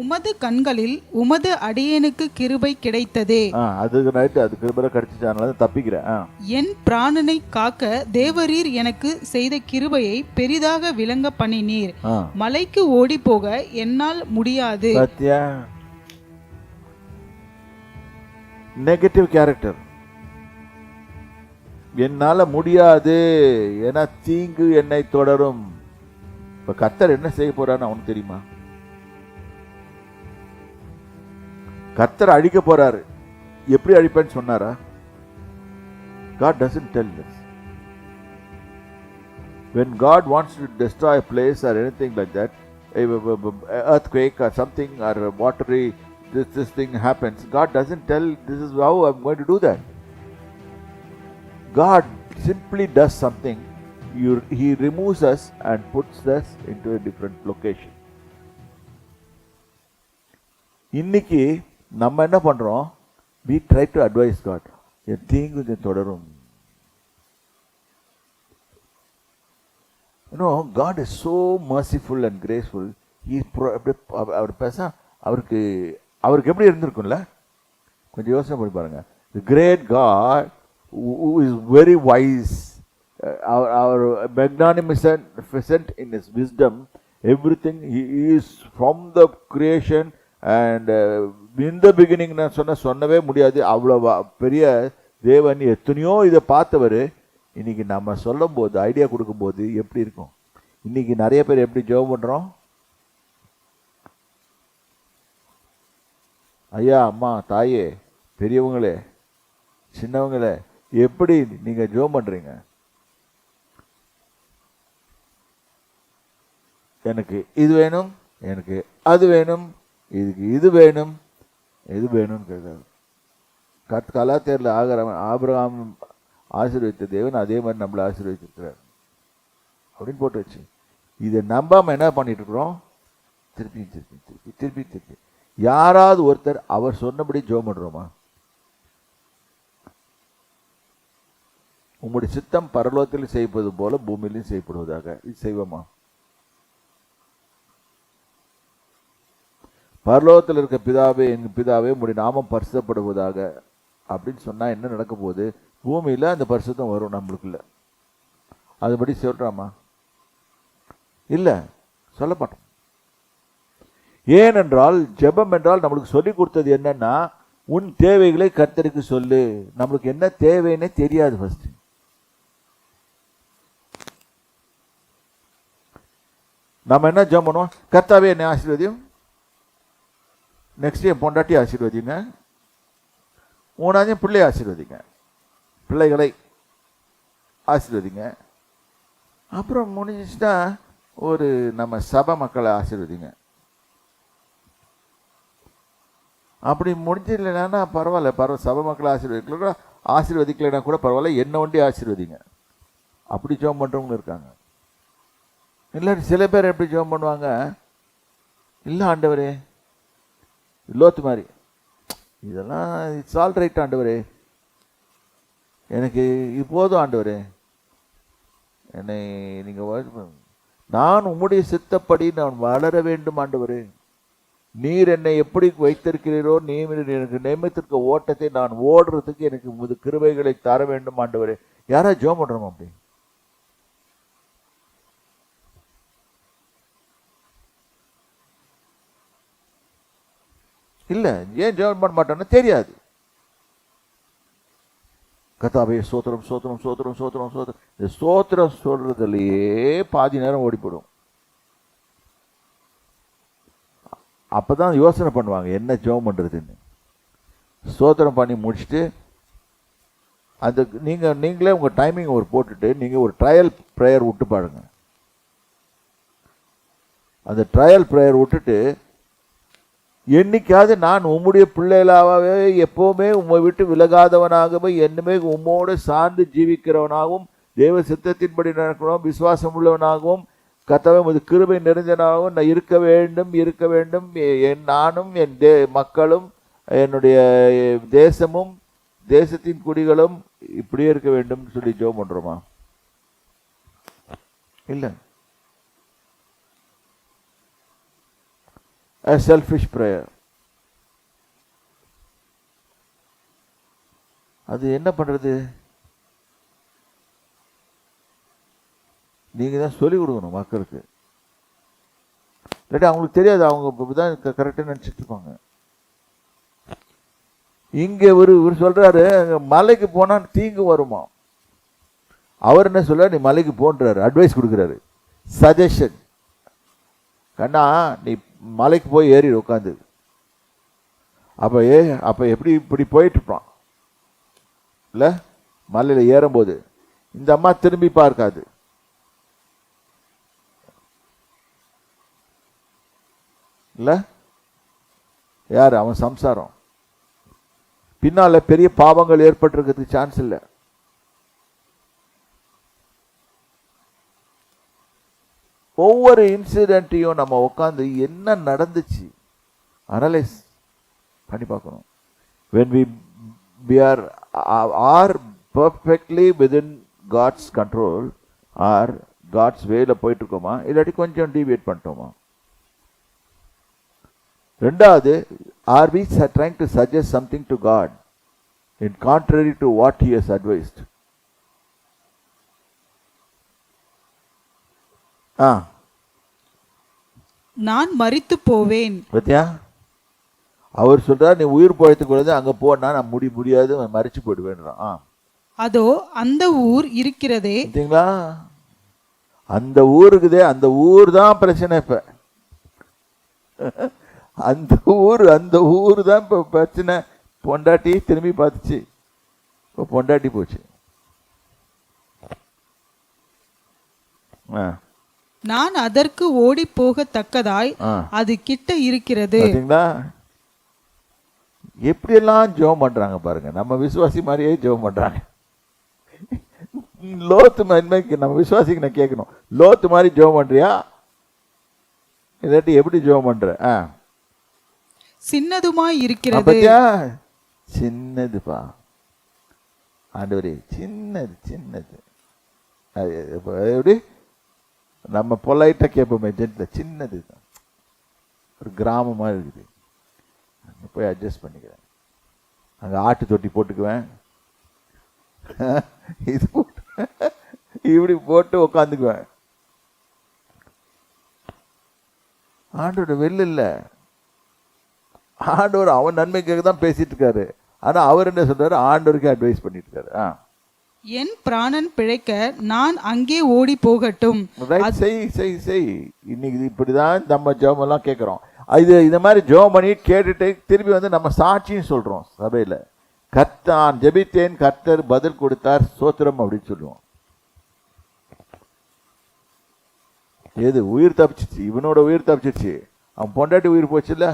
உமது கண்களில் உமது அடியேனுக்கு கிருபை கிடைத்ததே. அதுக்கு நைட்டு அது கிருபரை கடிச்சிச்சானால தப்பிக்கிறேன். என் பிராணனை காக்க தேவரீர் எனக்கு செய்த கிருபையை பெரிதாக விளங்க பண்ணினீர். மலைக்கு ஓடி போக என்னால் முடியாது. நெகட்டிவ் கேரக்டர் என்னால முடியாது. என தீங்கு என்னை தொடரும். இப்ப கத்தர் என்ன செய்ய போறான்னு அவனுக்கு தெரியுமா? கத்தர் அழிக்க போறாரு எப்படி அழிப்பேன்னு சொன்னாரா God doesn't tell us. When God wants to destroy a place or anything like that, a a- a- earthquake or something or a watery this this thing happens, God doesn't tell this is how I'm going to do that. God simply does something. You, he removes us and puts us into a different location. இன்னைக்கு நம்ம என்ன பண்ணுறோம் we try to advise God என் தீங்கு தொடரும் you know God is so merciful and graceful அப்படியே அவர் பேச அவருக்கு அவருக்கு எப்படி இருந்திருக்கும்ல கொஞ்சம் யோசனை பண்ணி பாருங்கள் the great God is very wise our our magnanimous in is wisdom every thing he is from the creation and இந்த பிகினிங் நான் சொன்ன சொன்னவே முடியாது. அவ்வளோ பெரிய தேவன் எத்தனையோ இதை பார்த்தவர் இன்னைக்கு நம்ம சொல்லும் போது ஐடியா கொடுக்கும்போது எப்படி இருக்கும்? இன்றைக்கி நிறைய பேர் எப்படி ஜெபம் பண்ணுறோம் ஐயா அம்மா தாயே பெரியவங்களே சின்னவங்களே எப்படி நீங்கள் ஜெபம் பண்ணுறீங்க எனக்கு இது வேணும் எனக்கு அது வேணும் இதுக்கு இது வேணும் எது வேணும்னு கேட்குறாரு கத் கலாத்தேரில் ஆகிரவன் ஆபிரகாம் ஆசீர்வதித்த தேவன் அதே மாதிரி நம்மளை ஆசீர்வதிச்சிருக்கிறார் அப்படின்னு போட்டு வச்சு இதை நம்பாமல் என்ன பண்ணிட்டு இருக்கிறோம் திருப்பி திருப்பி திருப்பி திருப்பி திருப்பி. யாராவது ஒருத்தர் அவர் சொன்னபடி ஜோம் பண்ணுறோமா உம்முடைய சித்தம் பரலோகத்தில் செய்வது போல பூமியிலும் செய்யப்படுவதாக. இது செய்வோமா? பரலோகத்தில் இருக்க பிதாவே எங்கள் பிதாவே உம்முடைய நாமம் பரிசுத்தப்படுவதாக அப்படின்னு சொன்னால் என்ன நடக்க போகுது பூமியில் அந்த பரிசுத்தம் வரும் நம்மளுக்குள்ள. அதுபடி சொல்கிறாமா இல்லை சொல்ல மாட்டோம். ஏனென்றால் ஜெபம் என்றால் நம்மளுக்கு சொல்லி கொடுத்தது என்னன்னா உன் தேவைகளை கர்த்தருக்கு சொல்லு. நம்மளுக்கு என்ன தேவைன்னே தெரியாது ஃபஸ்ட்டு நம்ம என்ன ஜெபம் பண்ணுவோம்? கர்த்தாவே என்ன ஆசீர்வதியும். நெக்ஸ்ட் என் பொண்டாட்டி ஆசீர்வதிங்க. மூணாவது பிள்ளையை ஆசீர்வதிங்க? பிள்ளைகளை ஆசீர்வதிங்க. அப்புறம் முடிஞ்சிச்சுன்னா ஒரு நம்ம சபை மக்களை ஆசீர்வதிங்க. அப்படி முடிஞ்சிடலைன்னா பரவாயில்ல பரவாயில்ல சபை மக்களை ஆசீர்வதிக்கல கூட ஆசீர்வதிக்கலைன்னா கூட பரவாயில்ல என்ன ஒண்டி ஆசீர்வதிங்க? அப்படி ஜெபம் பண்ணுறவங்க இருக்காங்க. இல்லை சில பேர் எப்படி ஜோம் பண்ணுவாங்க? இல்லை ஆண்டவரே லோத்து மாதிரி. இதெல்லாம் இட்ஸ் ஆல் ரைட் ஆண்டவர். எனக்கு இது போதும் என்னை நீங்கள் நான் உம்முடைய சித்தப்படி நான் வளர வேண்டும் ஆண்டவர். நீர் என்னை எப்படி வைத்திருக்கிறீரோ நீ எனக்கு நியமித்திருக்க ஓட்டத்தை நான் ஓடுறதுக்கு எனக்கு முது கிருபைகளை தர வேண்டும் ஆண்டவர். யாராவது ஜோம் பண்ணுறோம் அப்படி? இல்லை ஏன் ஜெபம் பண்ண மாட்டோம்னு தெரியாது. கத்தாவே சோத்திரம் சோத்திரம் சோத்திரம் சோத்திரம் சோத்திரம் இந்த சோத்திரம் சொல்கிறதுலையே பாதி நேரம் ஓடிப்படும். அப்போ தான் யோசனை பண்ணுவாங்க என்ன ஜெபம் பண்ணுறதுன்னு சோத்திரம் பண்ணி முடிச்சுட்டு அந்த நீங்கள் நீங்களே உங்கள் டைமிங் ஒரு போட்டுட்டு நீங்கள் ஒரு ட்ரையல் ப்ரேயர் விட்டு பாருங்க. அந்த ட்ரையல் ப்ரேயர் விட்டுட்டு என்னைக்காவது நான் உம்முடைய பிள்ளைகளாகவே எப்போவுமே உம்மை விட்டு விலகாதவனாகவே என்னமே உம்மோடு சார்ந்து ஜீவிக்கிறவனாகவும் தேவ சித்தத்தின்படி நடக்கிறோம் விசுவாசம் உள்ளவனாகவும் கத்தவை உமது கிருபை நிறைஞ்சனாகவும் நான் இருக்க வேண்டும் இருக்க வேண்டும். என் நானும் என் தே மக்களும் என்னுடைய தேசமும் தேசத்தின் குடிகளும் இப்படியே இருக்க வேண்டும் சொல்லி ஜோ பண்ணுறோமா இல்லை. A selfish prayer. அது என்ன பண்ணுறது நீங்கள் தான் சொல்லிக் கொடுக்கணும் மக்களுக்கு. இல்லாட்டி அவங்களுக்கு தெரியாது அவங்க தான் கரெக்டாக நினச்சிட்டு இருப்பாங்க. இங்கே ஒரு இவர் சொல்கிறாரு அங்கே மலைக்கு போனால் தீங்கு வருமா? அவர் என்ன சொல்கிறார் நீ மலைக்கு போன்றாரு அட்வைஸ் கொடுக்குறாரு. சஜஷன் கண்ணா நீ மலைக்கு போய் ஏறி உட்காந்து அப்ப ஏ அப்ப எப்படி இப்படி போயிட்டு இருப்பான் இல்ல ஏறும்போது. இந்த அம்மா திரும்பி பார்க்காது. இல்ல? யார்? அவன் சம்சாரம். பின்னால பெரிய பாவங்கள் ஏற்பட்டிருக்கிறதுக்கு சான்ஸ் இல்லை. ஒவ்வொரு இன்சிடெண்ட்டையும் நம்ம உட்காந்து என்ன நடந்துச்சு அனலைஸ் பண்ணி பார்க்கணும். When we we are are perfectly within God's control are God's வேல போயிட்டுருக்கோமா? இல்லாட்டி கொஞ்சம் டிவியேட் பண்ணிட்டோமா? ரெண்டாவது are we trying to suggest something to God in contrary to what he has advised ஆ. நான் மரித்து போவேன். பத்தியா? அவர் சொல்றார் நீ உயிர் பழைத்துக்கூடாது அங்க போனா நான் முடி முடியாது மறிச்சு போயிடுவேன்றான். ஆ. அதோ அந்த ஊர் இருக்கிறதே. பார்த்தீங்களா? அந்த ஊருக்குதே அந்த ஊர் தான் பிரச்சனை இப்ப. அந்த ஊர் அந்த ஊர் தான் இப்ப பிரச்சனை. பொண்டாட்டி திரும்பி பார்த்துச்சு. இப்போ பொண்டாட்டி போச்சு. ஆ. நான் அதற்கு ஓடி போகத்தக்கதாய் அது கிட்ட இருக்கிறது. எப்படியெல்லாம் ஜெபம் பண்றாங்க பாருங்க. நம்ம விசுவாசி மாதிரியே ஜெபம் பண்றாங்க. லோத்து மாதிரி நம்ம விசுவாசிக்கு நான் கேட்கணும். லோத்து மாதிரி ஜெபம் பண்றியா? இல்லாட்டி எப்படி ஜெபம் பண்ற? ஆ. சின்னதுமாய் இருக்கிறது. சின்னதுப்பா. ஆண்டவரே சின்னது சின்னது. எப்படி? நம்ம பொலைட்டாக கேட்போமே ஜென்டில் சின்னது தான் ஒரு கிராமமாக இருக்குது. அங்கே போய் அட்ஜஸ்ட் பண்ணிக்கிறேன். அங்கே ஆட்டு தொட்டி போட்டுக்குவேன். இது போட்டு இப்படி போட்டு உக்காந்துக்குவேன். ஆண்டோட வெள்ள இல்லை. ஆண்டவர் அவன் நன்மைக்காக தான் பேசிகிட்டு இருக்காரு. ஆனால் அவர் என்ன சொல்றாரு? ஆண்டவருக்கு அட்வைஸ் பண்ணிட்டு இருக்காரு. ஆ. என் பிராணன் பிழைக்க நான் அங்கே ஓடி போகட்டும். செய் செய் செய் இன்னைக்கு இப்படிதான் நம்ம ஜெபம் எல்லாம் கேட்குறோம். இது இந்த மாதிரி ஜெபம் பண்ணி கேட்டுட்டு திருப்பி வந்து நம்ம சாட்சின்னு சொல்றோம் சபையில. கர்த்தான் ஜெபித்தேன் கர்த்தர் பதில் கொடுத்தார் சோத்திரம் அப்படின்னு சொல்லுவோம். எது உயிர் தப்பிச்சிச்சு? இவனோட உயிர் தப்பிச்சிச்சு. அவன் பொண்டாட்டி உயிர் போச்சுல்ல?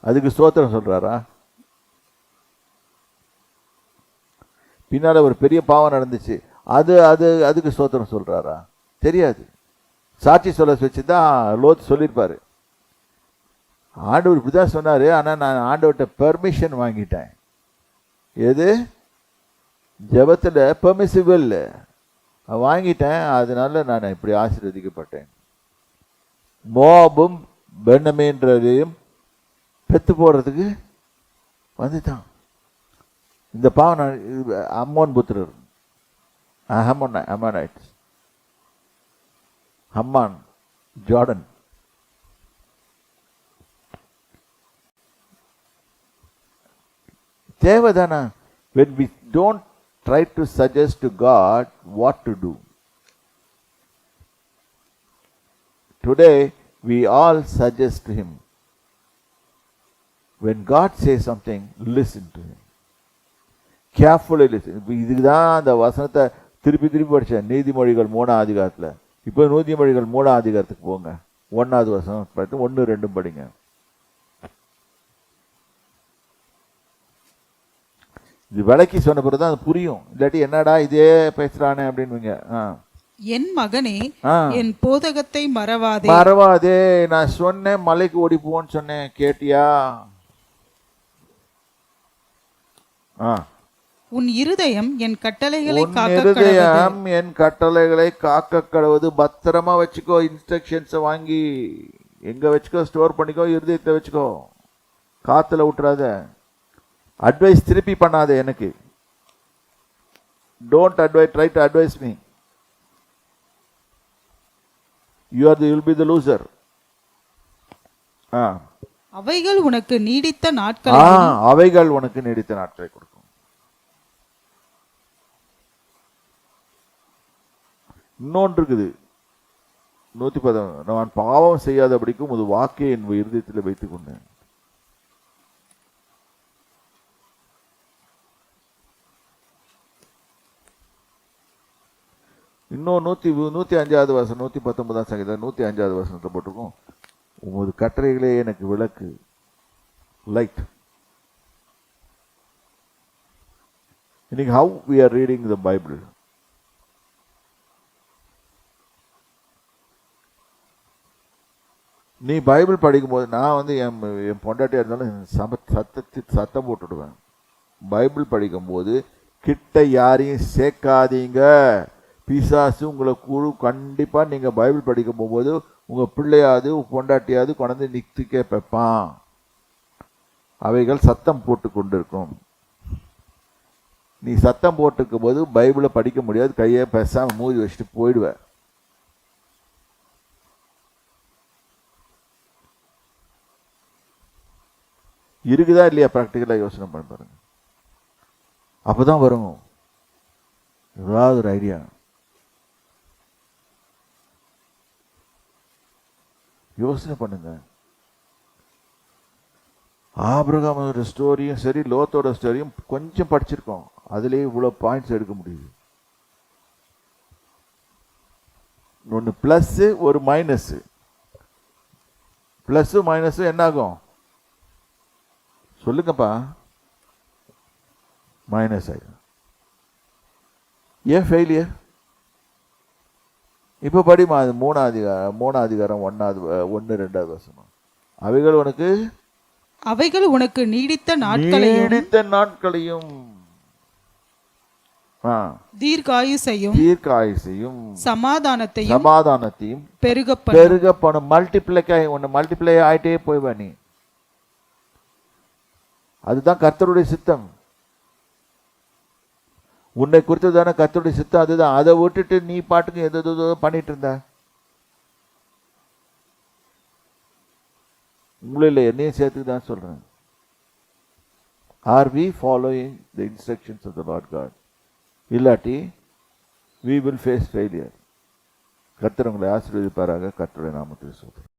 அதுக்கு சோத்திரம் சொல்றாரா? பின்னால் ஒரு பெரிய பாவம் நடந்துச்சு. அது அது அதுக்கு சோத்திரம் சொல்கிறாரா தெரியாது. சாட்சி சொல்ல வச்சு தான் லோத் சொல்லியிருப்பார் ஆண்டவர் இப்படிதான் சொன்னார் ஆனால் நான் ஆண்டவர்கிட்ட பெர்மிஷன் வாங்கிட்டேன். எது? ஜபத்தில் பெர்மிசிபிள் வாங்கிட்டேன் அதனால நான் இப்படி ஆசீர்வதிக்கப்பட்டேன். மோபும் பெண்ணமேன்றதையும் பெற்று போடுறதுக்கு வந்துட்டான். இந்த பாவம் நான் இது அம்மோன் புத்திரர் அஹமோன் அமனைட்ஸ் ஹம்மான் ஜார்டன் தேவைதானா when we don't try to suggest to God what to do today we all suggest to him when God says something listen to him Carefully listen இப்போ இதுக்கு தான் அந்த வசனத்தை திருப்பி திருப்பி படித்தேன் நீதிமொழிகள் மூணாம் அதிகாரத்தில். இப்போ நீதிமொழிகள் மூணாம் அதிகாரத்துக்கு போங்க. ஒன்றாவது வசனம் பார்த்து ஒன்று ரெண்டும் படிங்க. இது விளக்கி சொன்ன பிறகு தான் அது புரியும். இல்லாட்டி என்னடா இதே பேசுறானே அப்படின்னுவீங்க. ஆ. என் மகனே. என் போதகத்தை மறவாதே. மறவாதே. நான் சொன்னேன் மலைக்கு ஓடி போன்னு சொன்னேன். கேட்டியா? ஆ. உன் இருதயம் என் கட்டளைகளை இருதயம் என் கட்டளைகளை காக்க கடவுது. பத்திரமா வச்சுக்கோ இன்ஸ்ட்ரக்ஷன்ஸ் வாங்கி. எங்க வச்சுக்கோ ஸ்டோர் பண்ணிக்கோ இருதயத்தை வச்சுக்கோ. காத்துல விட்டுறாத அட்வைஸ் திருப்பி பண்ணாத எனக்கு. Don't advise try to advise me you are the will be the loser ஆ. அவைகள் உனக்கு நீடித்த நாட்களை அவைகள் உனக்கு நீடித்த நாட்களை கொடுக்கும் இன்னொன்று இருக்குது நூற்றி பதம் நான் பாவம் செய்யாதபடிக்கும் ஒரு வாக்கை என் இருதயத்தில் வைத்துக் கொண்டேன். இன்னும் நூற்றி நூற்றி அஞ்சாவது வருஷம் நூற்றி பத்தொன்பதாம் சங்கீதம் நூற்றி அஞ்சாவது வருஷத்தில் போட்டிருக்கோம். உமது கட்டளைகளே எனக்கு விளக்கு. லைட் இன்னைக்கு how we are reading the Bible நீ பைபிள் படிக்கும்போது நான் வந்து என் என் பொண்டாட்டியாக இருந்தாலும் சம சத்தத்தி சத்தம் போட்டுடுவேன் பைபிள் படிக்கும்போது கிட்ட யாரையும் சேர்க்காதீங்க. பிசாசு உங்களை குழு கண்டிப்பாக நீங்கள் பைபிள் படிக்க போகும்போது உங்கள் பிள்ளையாவது பொண்டாட்டியாவது கொண்டு நிறுத்திக்க வைப்பான். அவைகள் சத்தம் போட்டு கொண்டிருக்கும். நீ சத்தம் போட்டுக்கும் போது பைபிளை படிக்க முடியாது. கையை பேசாமல் மூடி வச்சுட்டு போயிடுவேன் இருக்குதா இல்லையா ப்ராக்டிக்கலாக யோசனை பண்ண பாருங்க. அப்போ தான் வரும். ஏதாவது ஒரு ஐடியா யோசனை பண்ணுங்க. ஆபிரகாமோட ஸ்டோரியும் சரி லோத்தோட ஸ்டோரியும் கொஞ்சம் படிச்சிருக்கோம். அதுலேயே இவ்வளோ பாயிண்ட்ஸ் எடுக்க முடியுது. ஒன்று ப்ளஸ்ஸு ஒரு மைனஸ்ஸு ப்ளஸ்ஸு மைனஸும் என்ன ஆகும்? சொல்லுங்கப்பா. மைனஸ் ஆயிடும் ஏன் ஃபெயிலியர் இப்போ படிமா அது மூணாவது அதிகாரம் மூணாவது அதிகாரம் ஒன்றாவது ஒன்று ரெண்டாவது வசனம். அவைகள் உனக்கு? அவைகள் உனக்கு நீடித்த நாட்களையும் நீடித்த நாட்களையும். ஆ, தீர்க்காயுசையும் தீர்க்காயுசையும் சமாதானத்தையும் சமாதானத்தையும் பெருகப்படும். பெருக பணம் மல்டிப்ளைக்காய் ஒன்று மல்டிப்ளை ஆயிட்டே போய்வ நீ. அதுதான் கர்த்தருடைய சித்தம். உன்னை குறித்து தானே கர்த்தருடைய சித்தம்? அதுதான். அதை விட்டுட்டு நீ பாட்டுக்கு எது எதோ பண்ணிட்டு இருந்த. உங்களில் என்னையும் சேர்த்து தான் சொல்கிறேன் are we following the instructions of the lord God இல்லாட்டி வி வில் ஃபேஸ் ஃபெயிலியர் கர்த்தர் உங்களை ஆசீர்வதிப்பாராக. கர்த்தருடைய நாமத்தில் சொல்கிறேன்